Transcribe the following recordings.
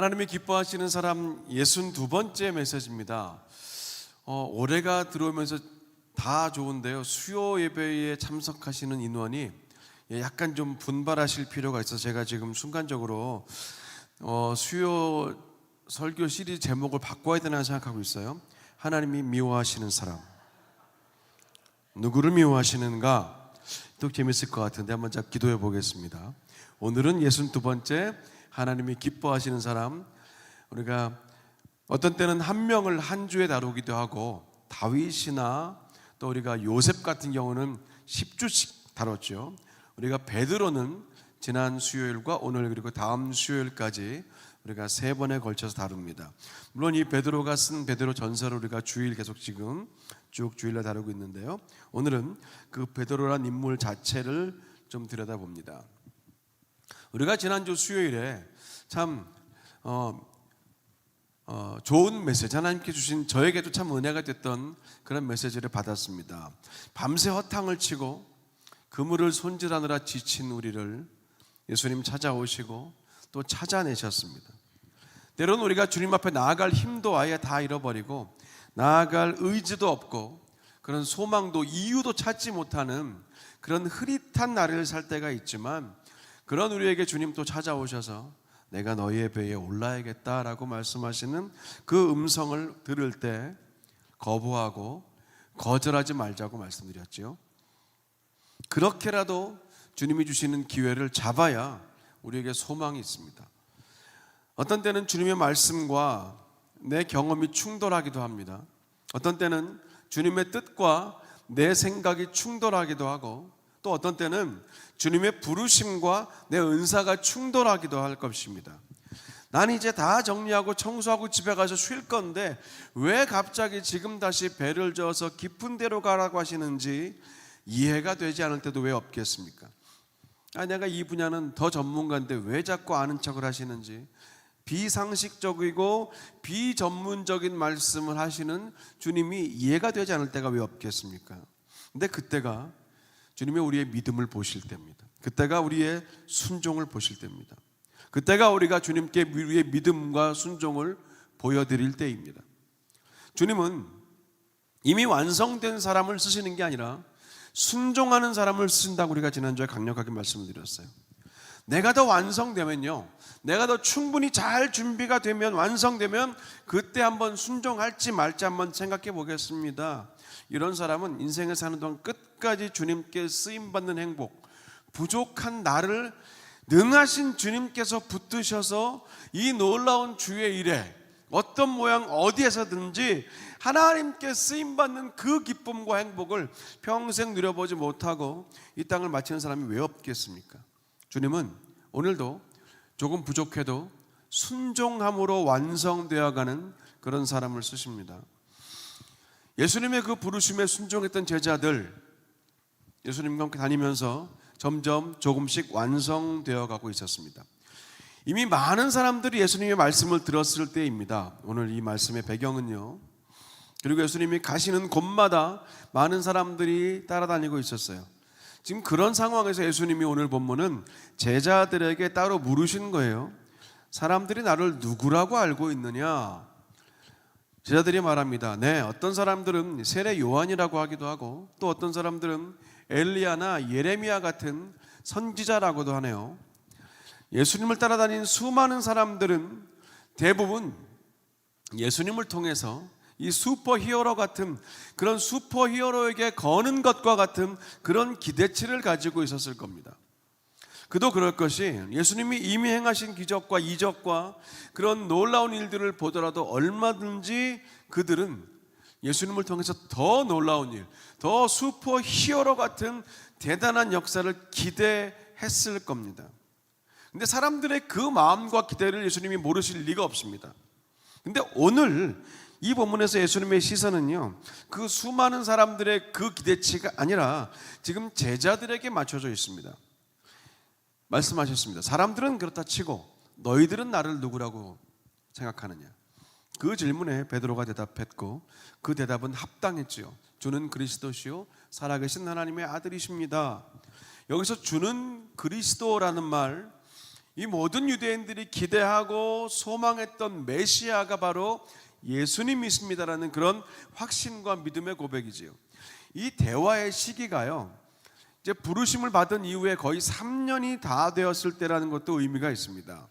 하나님이 기뻐하시는 사람 62번째 메시지입니다. 어, 올해가 들어오면서 다 좋은데요. 수요 예배에 참석하시는 인원이 예, 약간 좀 분발하실 필요가 있어서 제가 지금 순간적으로 어, 수요 설교 시리즈 제목을 바꿔야 되나 생각하고 있어요. 하나님이 미워하시는 사람. 누구를 미워하시는가? 또 재밌을 것 같은데 한번 자 기도해 보겠습니다. 오늘은 62번째 하나님이 기뻐하시는 사람 우리가 어떤 때는 한 명을 한 주에 다루기도 하고 다윗이나 또 우리가 요셉 같은 경우는 10주씩 다뤘죠. 우리가 베드로는 지난 수요일과 오늘 그리고 다음 수요일까지 우리가 세 번에 걸쳐서 다룹니다. 물론 이 베드로가 쓴 베드로 전서를 우리가 주일 계속 지금 쭉 주일날 다루고 있는데요. 오늘은 그 베드로란 인물 자체를 좀 들여다봅니다. 우리가 지난주 수요일에 참 어, 어, 좋은 메시지 하나님께 주신 저에게도 참 은혜가 됐던 그런 메시지를 받았습니다. 밤새 허탕을 치고 그물을 손질하느라 지친 우리를 예수님 찾아오시고 또 찾아내셨습니다. 때로는 우리가 주님 앞에 나아갈 힘도 아예 다 잃어버리고 나아갈 의지도 없고 그런 소망도 이유도 찾지 못하는 그런 흐릿한 날을 살 때가 있지만 그런 우리에게 주님 또 찾아오셔서 내가 너희의 배에 올라야겠다라고 말씀하시는 그 음성을 들을 때 거부하고 거절하지 말자고 말씀드렸지요. 그렇게라도 주님이 주시는 기회를 잡아야 우리에게 소망이 있습니다. 어떤 때는 주님의 말씀과 내 경험이 충돌하기도 합니다. 어떤 때는 주님의 뜻과 내 생각이 충돌하기도 하고 또 어떤 때는 주님의 부르심과 내 은사가 충돌하기도 할 것입니다. 난 이제 다 정리하고 청소하고 집에 가서 쉴 건데 왜 갑자기 지금 다시 배를 저어서 깊은 데로 가라고 하시는지 이해가 되지 않을 때도 왜 없겠습니까? 아, 내가 이 분야는 더 전문가인데 왜 자꾸 아는 척을 하시는지 비상식적이고 비전문적인 말씀을 하시는 주님이 이해가 되지 않을 때가 왜 없겠습니까? 근데 그때가 주님의 우리의 믿음을 보실 때입니다. 그때가 우리의 순종을 보실 때입니다. 그때가 우리가 주님께 우리의 믿음과 순종을 보여드릴 때입니다. 주님은 이미 완성된 사람을 쓰시는 게 아니라 순종하는 사람을 쓰신다고 우리가 지난주에 강력하게 말씀을 드렸어요. 내가 더 완성되면요. 내가 더 충분히 잘 준비가 되면 완성되면 그때 한번 순종할지 말지 한번 생각해 보겠습니다. 이런 사람은 인생을 사는 동안 끝까지 주님께 쓰임 받는 행복, 부족한 나를 능하신 주님께서 붙드셔서 이 놀라운 주의 일에 어떤 모양 어디에서든지 하나님께 쓰임 받는 그 기쁨과 행복을 평생 누려보지 못하고 이 땅을 마치는 사람이 왜 없겠습니까? 주님은 오늘도 조금 부족해도 순종함으로 완성되어 가는 그런 사람을 쓰십니다. 예수님의 그 부르심에 순종했던 제자들 예수님과 함께 다니면서 점점 조금씩 완성되어 가고 있었습니다. 이미 많은 사람들이 예수님의 말씀을 들었을 때입니다. 오늘 이 말씀의 배경은요. 그리고 예수님이 가시는 곳마다 많은 사람들이 따라다니고 있었어요. 지금 그런 상황에서 예수님이 오늘 본문은 제자들에게 따로 물으신 거예요. 사람들이 나를 누구라고 알고 있느냐? 제자들이 말합니다. 네, 어떤 사람들은 세례 요한이라고 하기도 하고 또 어떤 사람들은 엘리야나 예레미야 같은 선지자라고도 하네요. 예수님을 따라다닌 수많은 사람들은 대부분 예수님을 통해서 이 슈퍼 히어로 같은 그런 슈퍼 히어로에게 거는 것과 같은 그런 기대치를 가지고 있었을 겁니다. 그도 그럴 것이 예수님이 이미 행하신 기적과 이적과 그런 놀라운 일들을 보더라도 얼마든지 그들은 예수님을 통해서 더 놀라운 일, 더 슈퍼 히어로 같은 대단한 역사를 기대했을 겁니다. 근데 사람들의 그 마음과 기대를 예수님이 모르실 리가 없습니다. 근데 오늘 이 본문에서 예수님의 시선은요, 그 수많은 사람들의 그 기대치가 아니라 지금 제자들에게 맞춰져 있습니다. 말씀하셨습니다. 사람들은 그렇다 치고 너희들은 나를 누구라고 생각하느냐? 그 질문에 베드로가 대답했고 그 대답은 합당했지요. 주는 그리스도시요 살아계신 하나님의 아들이십니다. 여기서 주는 그리스도라는 말 이 모든 유대인들이 기대하고 소망했던 메시아가 바로 예수님이십니다라는 그런 확신과 믿음의 고백이지요. 이 대화의 시기가요. 이제 부르심을 받은 이후에 거의 3년이 다 되었을 때라는 것도 의미가 있습니다.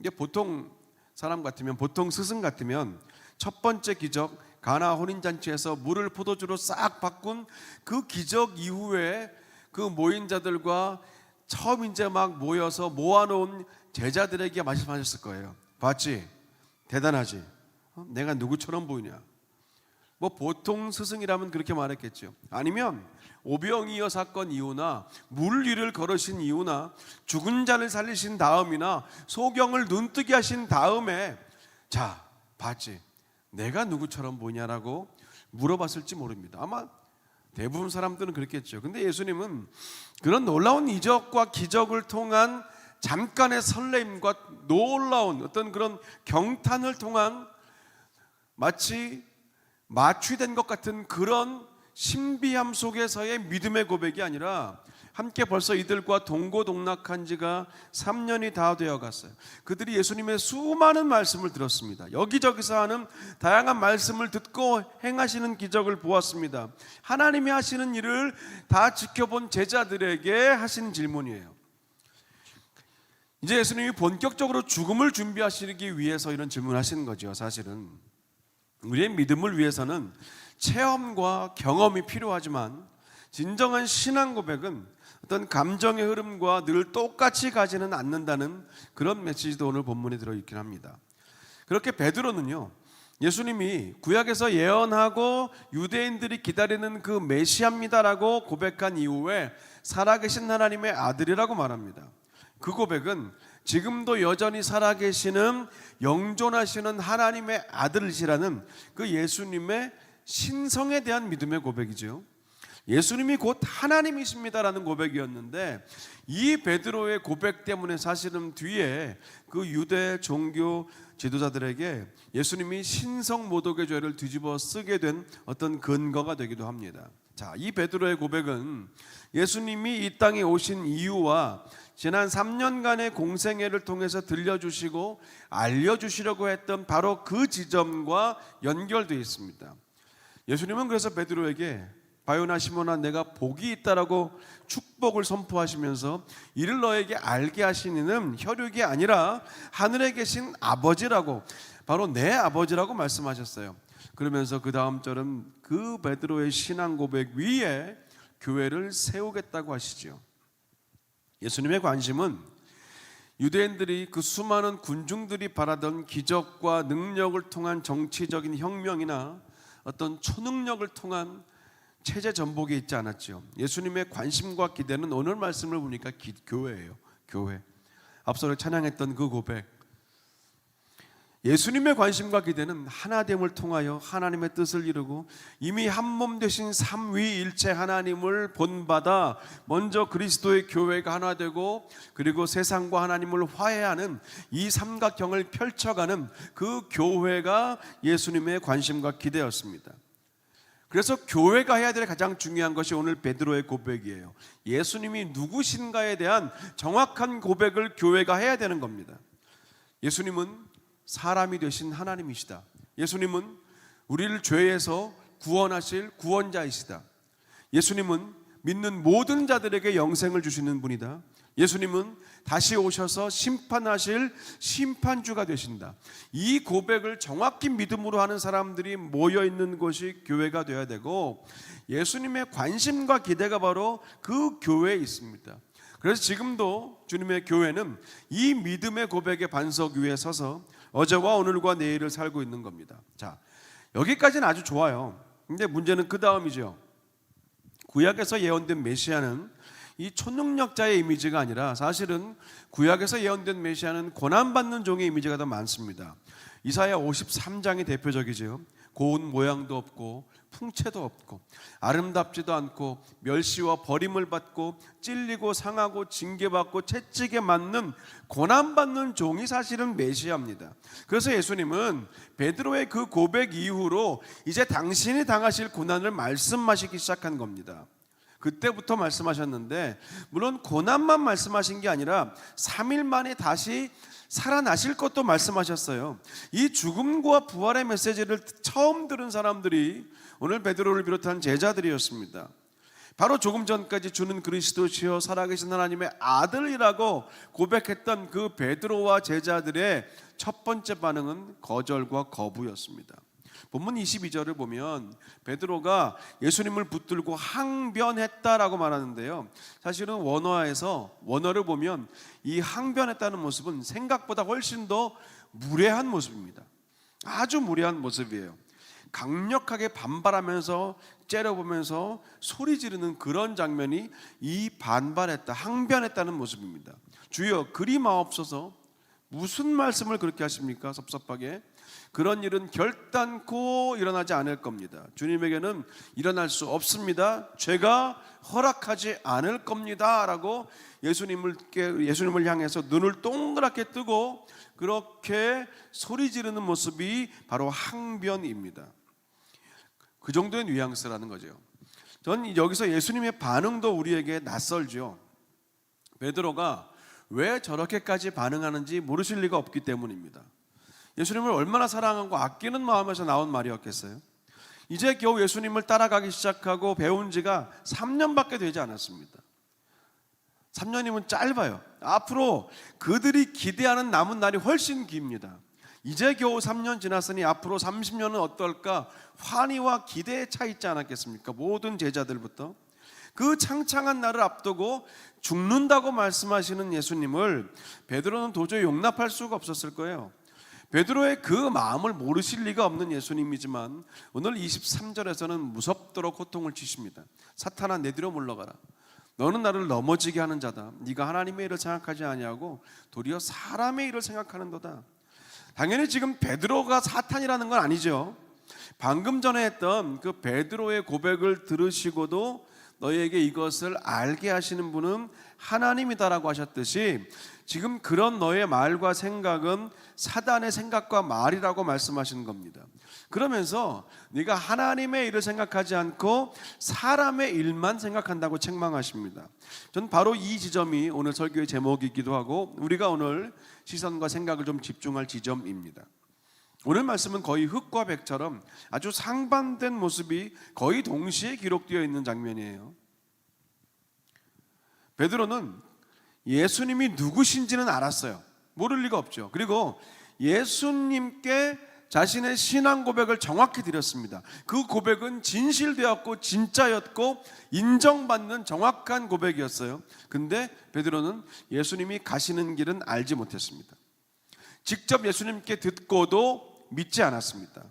이게 보통 사람 같으면 보통 스승 같으면 첫 번째 기적 가나 혼인 잔치에서 물을 포도주로 싹 바꾼 그 기적 이후에 그 모인 자들과 처음 이제 막 모여서 모아놓은 제자들에게 말씀하셨을 거예요. 봤지? 대단하지? 어? 내가 누구처럼 보이냐? 뭐 보통 스승이라면 그렇게 말했겠죠. 아니면 오병이어 사건 이후나 물 위를 걸으신 이후나 죽은 자를 살리신 다음이나 소경을 눈뜨게 하신 다음에 자 봤지 내가 누구처럼 보냐라고 물어봤을지 모릅니다. 아마 대부분 사람들은 그랬겠죠. 근데 예수님은 그런 놀라운 이적과 기적을 통한 잠깐의 설렘과 놀라운 어떤 그런 경탄을 통한 마치 마취된 것 같은 그런 신비함 속에서의 믿음의 고백이 아니라 함께 벌써 이들과 동고동락한 지가 3년이 다 되어 갔어요. 그들이 예수님의 수많은 말씀을 들었습니다. 여기저기서 하는 다양한 말씀을 듣고 행하시는 기적을 보았습니다. 하나님이 하시는 일을 다 지켜본 제자들에게 하신 질문이에요. 이제 예수님이 본격적으로 죽음을 준비하시기 위해서 이런 질문을 하시는 거죠, 사실은. 우리의 믿음을 위해서는 체험과 경험이 필요하지만 진정한 신앙 고백은 어떤 감정의 흐름과 늘 똑같이 가지는 않는다는 그런 메시지도 오늘 본문에 들어 있긴 합니다. 그렇게 베드로는요. 예수님이 구약에서 예언하고 유대인들이 기다리는 그 메시아입니다라고 고백한 이후에 살아계신 하나님의 아들이라고 말합니다. 그 고백은 지금도 여전히 살아계시는 영존하시는 하나님의 아들이시라는 그 예수님의 신성에 대한 믿음의 고백이죠. 예수님이 곧 하나님이십니다라는 고백이었는데 이 베드로의 고백 때문에 사실은 뒤에 그 유대 종교 지도자들에게 예수님이 신성 모독의 죄를 뒤집어 쓰게 된 어떤 근거가 되기도 합니다. 자, 이 베드로의 고백은 예수님이 이 땅에 오신 이유와 지난 3년간의 공생애를 통해서 들려주시고 알려주시려고 했던 바로 그 지점과 연결되어 있습니다. 예수님은 그래서 베드로에게 바요나 시모나 내가 복이 있다라고 축복을 선포하시면서 이를 너에게 알게 하시니는 혈육이 아니라 하늘에 계신 아버지라고 바로 내 아버지라고 말씀하셨어요. 그러면서 그 다음 절은 그 베드로의 신앙 고백 위에 교회를 세우겠다고 하시죠. 예수님의 관심은 유대인들이 그 수많은 군중들이 바라던 기적과 능력을 통한 정치적인 혁명이나 어떤 초능력을 통한 체제 전복에 있지 않았죠. 예수님의 관심과 기대는 오늘 말씀을 보니까 기, 교회예요. 교회. 앞서 찬양했던 그 고백. 예수님의 관심과 기대는 하나됨을 통하여 하나님의 뜻을 이루고 이미 한 몸 되신 삼위일체 하나님을 본받아 먼저 그리스도의 교회가 하나 되고 그리고 세상과 하나님을 화해하는 이 삼각형을 펼쳐가는 그 교회가 예수님의 관심과 기대였습니다. 그래서 교회가 해야 될 가장 중요한 것이 오늘 베드로의 고백이에요. 예수님이 누구신가에 대한 정확한 고백을 교회가 해야 되는 겁니다. 예수님은 사람이 되신 하나님이시다. 예수님은 우리를 죄에서 구원하실 구원자이시다. 예수님은 믿는 모든 자들에게 영생을 주시는 분이다. 예수님은 다시 오셔서 심판하실 심판주가 되신다. 이 고백을 정확히 믿음으로 하는 사람들이 모여 있는 곳이 교회가 되어야 되고 예수님의 관심과 기대가 바로 그 교회에 있습니다. 그래서 지금도 주님의 교회는 이 믿음의 고백의 반석 위에 서서 어제와 오늘과 내일을 살고 있는 겁니다. 자, 여기까지는 아주 좋아요. 근데 문제는 그 다음이죠. 구약에서 예언된 메시아는 이 초능력자의 이미지가 아니라 사실은 구약에서 예언된 메시아는 고난받는 종의 이미지가 더 많습니다. 이사야 53장이 대표적이죠. 고운 모양도 없고 풍채도 없고 아름답지도 않고 멸시와 버림을 받고 찔리고 상하고 징계받고 채찍에 맞는 고난받는 종이 사실은 메시아입니다. 그래서 예수님은 베드로의 그 고백 이후로 이제 당신이 당하실 고난을 말씀하시기 시작한 겁니다. 그때부터 말씀하셨는데 물론 고난만 말씀하신 게 아니라 3일 만에 다시 살아나실 것도 말씀하셨어요. 이 죽음과 부활의 메시지를 처음 들은 사람들이 오늘 베드로를 비롯한 제자들이었습니다. 바로 조금 전까지 주는 그리스도시요 살아계신 하나님의 아들이라고 고백했던 그 베드로와 제자들의 첫 번째 반응은 거절과 거부였습니다. 본문 22절을 보면 베드로가 예수님을 붙들고 항변했다라고 말하는데요. 사실은 원어에서 원어를 보면 이 항변했다는 모습은 생각보다 훨씬 더 무례한 모습입니다. 아주 무례한 모습이에요. 강력하게 반발하면서 째려보면서 소리 지르는 그런 장면이 이 반발했다, 항변했다는 모습입니다. 주여 그리 마옵소서 무슨 말씀을 그렇게 하십니까? 섭섭하게. 그런 일은 결단코 일어나지 않을 겁니다. 주님에게는 일어날 수 없습니다. 죄가 허락하지 않을 겁니다라고 예수님을 예수님을 향해서 눈을 동그랗게 뜨고 그렇게 소리 지르는 모습이 바로 항변입니다. 그 정도의 뉘앙스라는 거죠. 전 여기서 예수님의 반응도 우리에게 낯설죠. 베드로가 왜 저렇게까지 반응하는지 모르실 리가 없기 때문입니다. 예수님을 얼마나 사랑하고 아끼는 마음에서 나온 말이었겠어요? 이제 겨우 예수님을 따라가기 시작하고 배운 지가 3년밖에 되지 않았습니다. 3년이면 짧아요. 앞으로 그들이 기대하는 남은 날이 훨씬 깁니다. 이제 겨우 3년 지났으니 앞으로 30년은 어떨까 환희와 기대에 차 있지 않았겠습니까? 모든 제자들부터 그 창창한 날을 앞두고 죽는다고 말씀하시는 예수님을 베드로는 도저히 용납할 수가 없었을 거예요. 베드로의 그 마음을 모르실 리가 없는 예수님이지만 오늘 23절에서는 무섭도록 고통을 주십니다. 사탄아 내 뒤로 물러가라. 너는 나를 넘어지게 하는 자다. 네가 하나님의 일을 생각하지 아니하고 도리어 사람의 일을 생각하는도다. 당연히 지금 베드로가 사탄이라는 건 아니죠. 방금 전에 했던 그 베드로의 고백을 들으시고도 너희에게 이것을 알게 하시는 분은 하나님이다라고 하셨듯이 지금 그런 너의 말과 생각은 사단의 생각과 말이라고 말씀하시는 겁니다. 그러면서 네가 하나님의 일을 생각하지 않고 사람의 일만 생각한다고 책망하십니다. 전 바로 이 지점이 오늘 설교의 제목이기도 하고 우리가 오늘 시선과 생각을 좀 집중할 지점입니다. 오늘 말씀은 거의 흙과 백처럼 아주 상반된 모습이 거의 동시에 기록되어 있는 장면이에요. 베드로는 예수님이 누구신지는 알았어요. 모를 리가 없죠. 그리고 예수님께 자신의 신앙 고백을 정확히 드렸습니다. 그 고백은 진실되었고 진짜였고 인정받는 정확한 고백이었어요. 근데 베드로는 예수님이 가시는 길은 알지 못했습니다. 직접 예수님께 듣고도 믿지 않았습니다.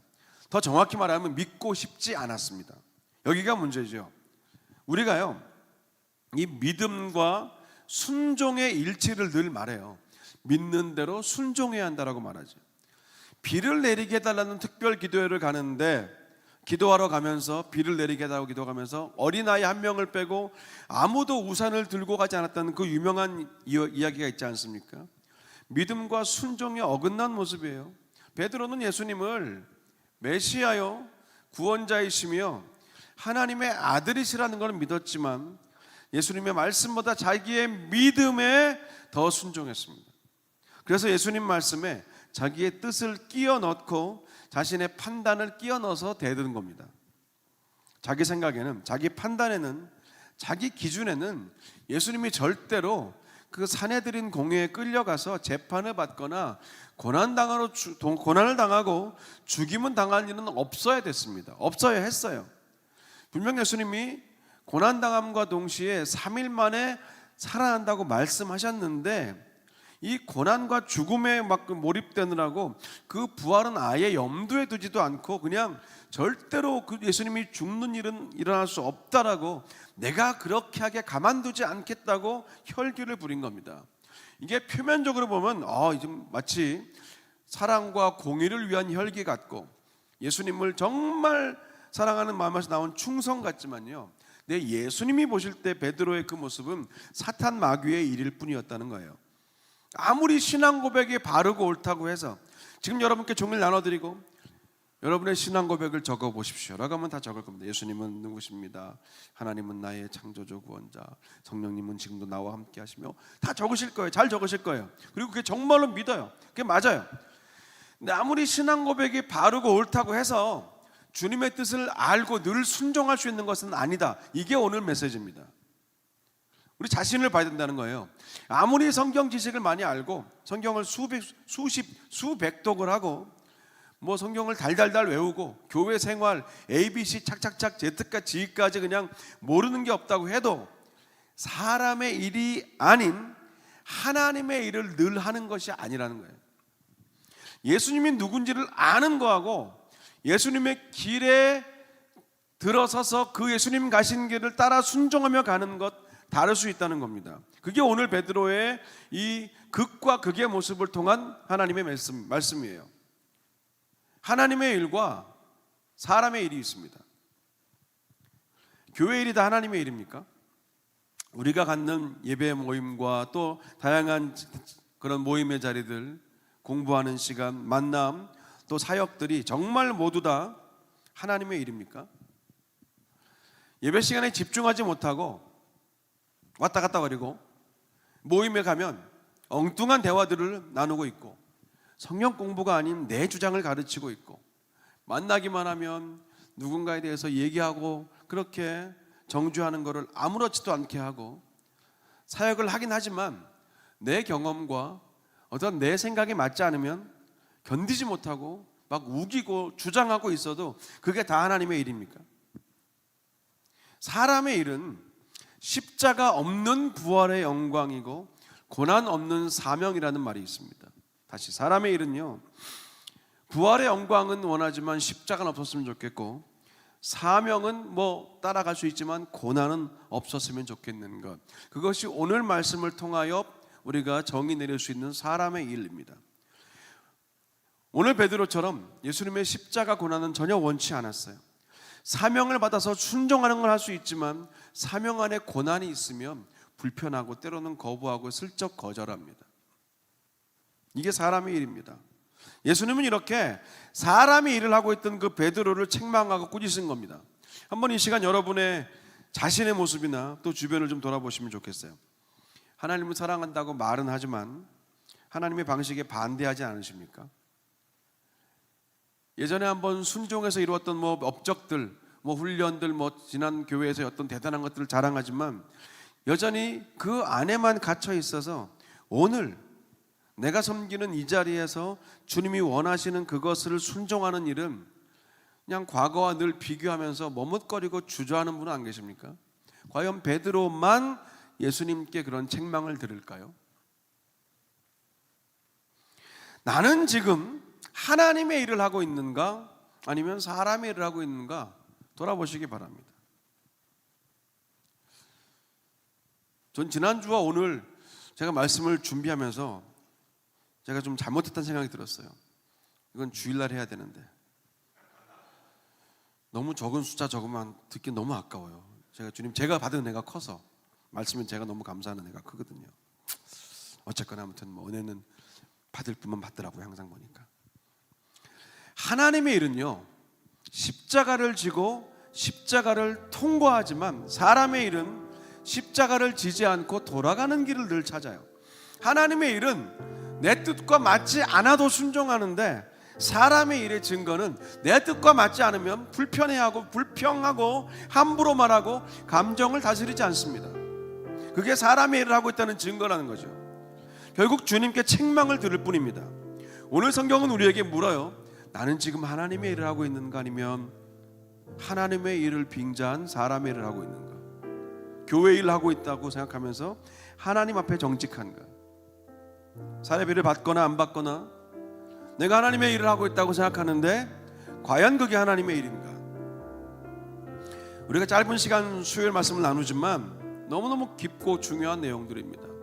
더 정확히 말하면 믿고 싶지 않았습니다. 여기가 문제죠. 우리가요, 이 믿음과 순종의 일치를 늘 말해요. 믿는 대로 순종해야 한다라고 말하죠. 비를 내리게 해달라는 특별 기도회를 가는데 기도하러 가면서 비를 내리게 해달라고 기도하면서 어린아이 한 명을 빼고 아무도 우산을 들고 가지 않았다는 그 유명한 이야기가 있지 않습니까? 믿음과 순종에 어긋난 모습이에요. 베드로는 예수님을 메시아요 구원자이시며 하나님의 아들이시라는 걸 믿었지만 예수님의 말씀보다 자기의 믿음에 더 순종했습니다. 그래서 예수님 말씀에 자기의 뜻을 끼워 넣고 자신의 판단을 끼워 넣어서 대드는 겁니다. 자기 생각에는 자기 판단에는 자기 기준에는 예수님이 절대로 그 사내들인 공회에 끌려가서 재판을 받거나 고난 당하러 고난을 당하고 죽임은 당할 일은 없어야 됐습니다. 없어야 했어요. 분명 예수님이 고난 당함과 동시에 3일 만에 살아난다고 말씀하셨는데 이 고난과 죽음에 막그 몰입되느라고 그 부활은 아예 염두에 두지도 않고 그냥 절대로 그 예수님이 죽는 일은 일어날 수 없다라고 내가 그렇게 하게 가만두지 않겠다고 혈기를 부린 겁니다. 이게 표면적으로 보면 아, 이제 마치 사랑과 공의를 위한 혈기 같고 예수님을 정말 사랑하는 마음에서 나온 충성 같지만요. 내 예수님이 보실 때 베드로의 그 모습은 사탄 마귀의 일일 뿐이었다는 거예요. 아무리 신앙 고백이 바르고 옳다고 해서 지금 여러분께 종일 나눠드리고 여러분의 신앙 고백을 적어 보십시오 라고 하면 다 적을 겁니다. 예수님은 누구십니다. 하나님은 나의 창조주 구원자. 성령님은 지금도 나와 함께 하시며 다 적으실 거예요. 잘 적으실 거예요. 그리고 그게 정말로 믿어요. 그게 맞아요. 근데 아무리 신앙 고백이 바르고 옳다고 해서 주님의 뜻을 알고 늘 순종할 수 있는 것은 아니다. 이게 오늘 메시지입니다. 우리 자신을 봐야 된다는 거예요. 아무리 성경 지식을 많이 알고 성경을 수백, 수십, 수백 독을 하고 뭐 성경을 달달달 외우고 교회 생활 A, B, C 착착착 Z까지 G까지 그냥 모르는 게 없다고 해도 사람의 일이 아닌 하나님의 일을 늘 하는 것이 아니라는 거예요. 예수님이 누군지를 아는 거하고 예수님의 길에 들어서서 그 예수님 가신 길을 따라 순종하며 가는 것 다를 수 있다는 겁니다. 그게 오늘 베드로의 이 극과 극의 모습을 통한 하나님의 말씀, 말씀이에요. 하나님의 일과 사람의 일이 있습니다. 교회 일이 다 하나님의 일입니까? 우리가 갖는 예배 모임과 또 다양한 그런 모임의 자리들, 공부하는 시간, 만남, 또 사역들이 정말 모두 다 하나님의 일입니까? 예배 시간에 집중하지 못하고 왔다 갔다 거리고 모임에 가면 엉뚱한 대화들을 나누고 있고 성경 공부가 아닌 내 주장을 가르치고 있고 만나기만 하면 누군가에 대해서 얘기하고 그렇게 정죄하는 것을 아무렇지도 않게 하고 사역을 하긴 하지만 내 경험과 어떤 내 생각이 맞지 않으면 견디지 못하고 막 우기고 주장하고 있어도 그게 다 하나님의 일입니까? 사람의 일은 십자가 없는 부활의 영광이고 고난 없는 사명이라는 말이 있습니다. 다시 사람의 일은요. 부활의 영광은 원하지만 십자가는 없었으면 좋겠고 사명은 뭐 따라갈 수 있지만 고난은 없었으면 좋겠는 것. 그것이 오늘 말씀을 통하여 우리가 정의 내릴 수 있는 사람의 일입니다. 오늘 베드로처럼 예수님의 십자가 고난은 전혀 원치 않았어요. 사명을 받아서 순종하는 걸 할 수 있지만 사명 안에 고난이 있으면 불편하고 때로는 거부하고 슬쩍 거절합니다. 이게 사람의 일입니다. 예수님은 이렇게 사람이 일을 하고 있던 그 베드로를 책망하고 꾸짖은 겁니다. 한번 이 시간 여러분의 자신의 모습이나 또 주변을 좀 돌아보시면 좋겠어요. 하나님을 사랑한다고 말은 하지만 하나님의 방식에 반대하지 않으십니까? 예전에 한번 순종해서 이루었던 뭐 업적들, 뭐 훈련들, 뭐 지난 교회에서 어떤 대단한 것들을 자랑하지만 여전히 그 안에만 갇혀 있어서 오늘 내가 섬기는 이 자리에서 주님이 원하시는 그것을 순종하는 일은 그냥 과거와 늘 비교하면서 머뭇거리고 주저하는 분은 안 계십니까? 과연 베드로만 예수님께 그런 책망을 들을까요? 나는 지금 하나님의 일을 하고 있는가 아니면 사람의 일을 하고 있는가 돌아보시기 바랍니다. 전 지난주와 오늘 제가 말씀을 준비하면서 제가 좀 잘못했다는 생각이 들었어요. 이건 주일날 해야 되는데 너무 적은 숫자 적으면 듣기 너무 아까워요. 제가 주님 제가 받은 은혜가 커서 말씀은 제가 너무 감사하는 은혜가 크거든요. 어쨌거나 아무튼 뭐 은혜는 받을 뿐만 받더라고요. 항상 보니까 하나님의 일은요 십자가를 지고 십자가를 통과하지만 사람의 일은 십자가를 지지 않고 돌아가는 길을 늘 찾아요. 하나님의 일은 내 뜻과 맞지 않아도 순종하는데 사람의 일의 증거는 내 뜻과 맞지 않으면 불편해하고 불평하고 함부로 말하고 감정을 다스리지 않습니다. 그게 사람의 일을 하고 있다는 증거라는 거죠. 결국 주님께 책망을 들을 뿐입니다. 오늘 성경은 우리에게 물어요. 나는 지금 하나님의 일을 하고 있는가 아니면 하나님의 일을 빙자한 사람의 일을 하고 있는가? 교회 일을 하고 있다고 생각하면서 하나님 앞에 정직한가? 사례비를 받거나 안 받거나 내가 하나님의 일을 하고 있다고 생각하는데 과연 그게 하나님의 일인가? 우리가 짧은 시간 수요일 말씀을 나누지만 너무너무 깊고 중요한 내용들입니다.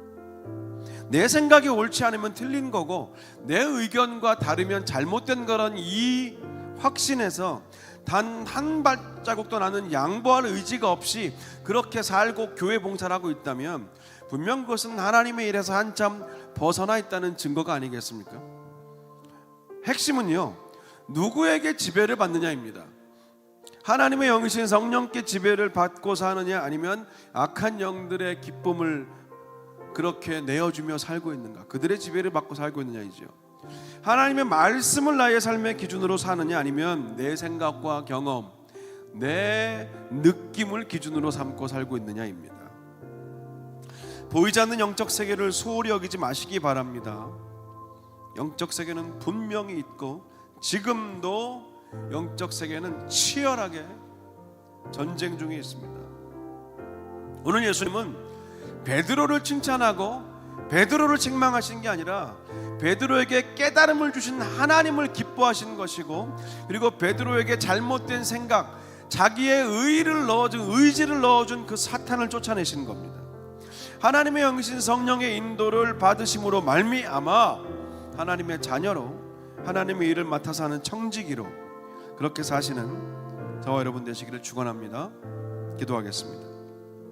내 생각이 옳지 않으면 틀린 거고 내 의견과 다르면 잘못된 거란 이 확신에서 단 한 발자국도 나는 양보할 의지가 없이 그렇게 살고 교회 봉사를 하고 있다면 분명 그것은 하나님의 일에서 한참 벗어나 있다는 증거가 아니겠습니까? 핵심은요. 누구에게 지배를 받느냐입니다. 하나님의 영이신 성령께 지배를 받고 사느냐 아니면 악한 영들의 기쁨을 그렇게 내어주며 살고 있는가? 그들의 지배를 받고 살고 있느냐이죠 하나님의 말씀을 나의 삶의 기준으로 사느냐 아니면 내 생각과 경험 내 느낌을 기준으로 삼고 살고 있느냐입니다. 보이지 않는 영적 세계를 소홀히 여기지 마시기 바랍니다. 영적 세계는 분명히 있고 지금도 영적 세계는 치열하게 전쟁 중에 있습니다. 오늘 예수님은 베드로를 칭찬하고 베드로를 책망하신 게 아니라 베드로에게 깨달음을 주신 하나님을 기뻐하신 것이고 그리고 베드로에게 잘못된 생각 자기의 의를 넣어준 의지를 넣어준 그 사탄을 쫓아내신 겁니다. 하나님의 영신 성령의 인도를 받으심으로 말미암아 하나님의 자녀로 하나님의 일을 맡아서 하는 청지기로 그렇게 사시는 저와 여러분 되시기를 축원합니다. 기도하겠습니다.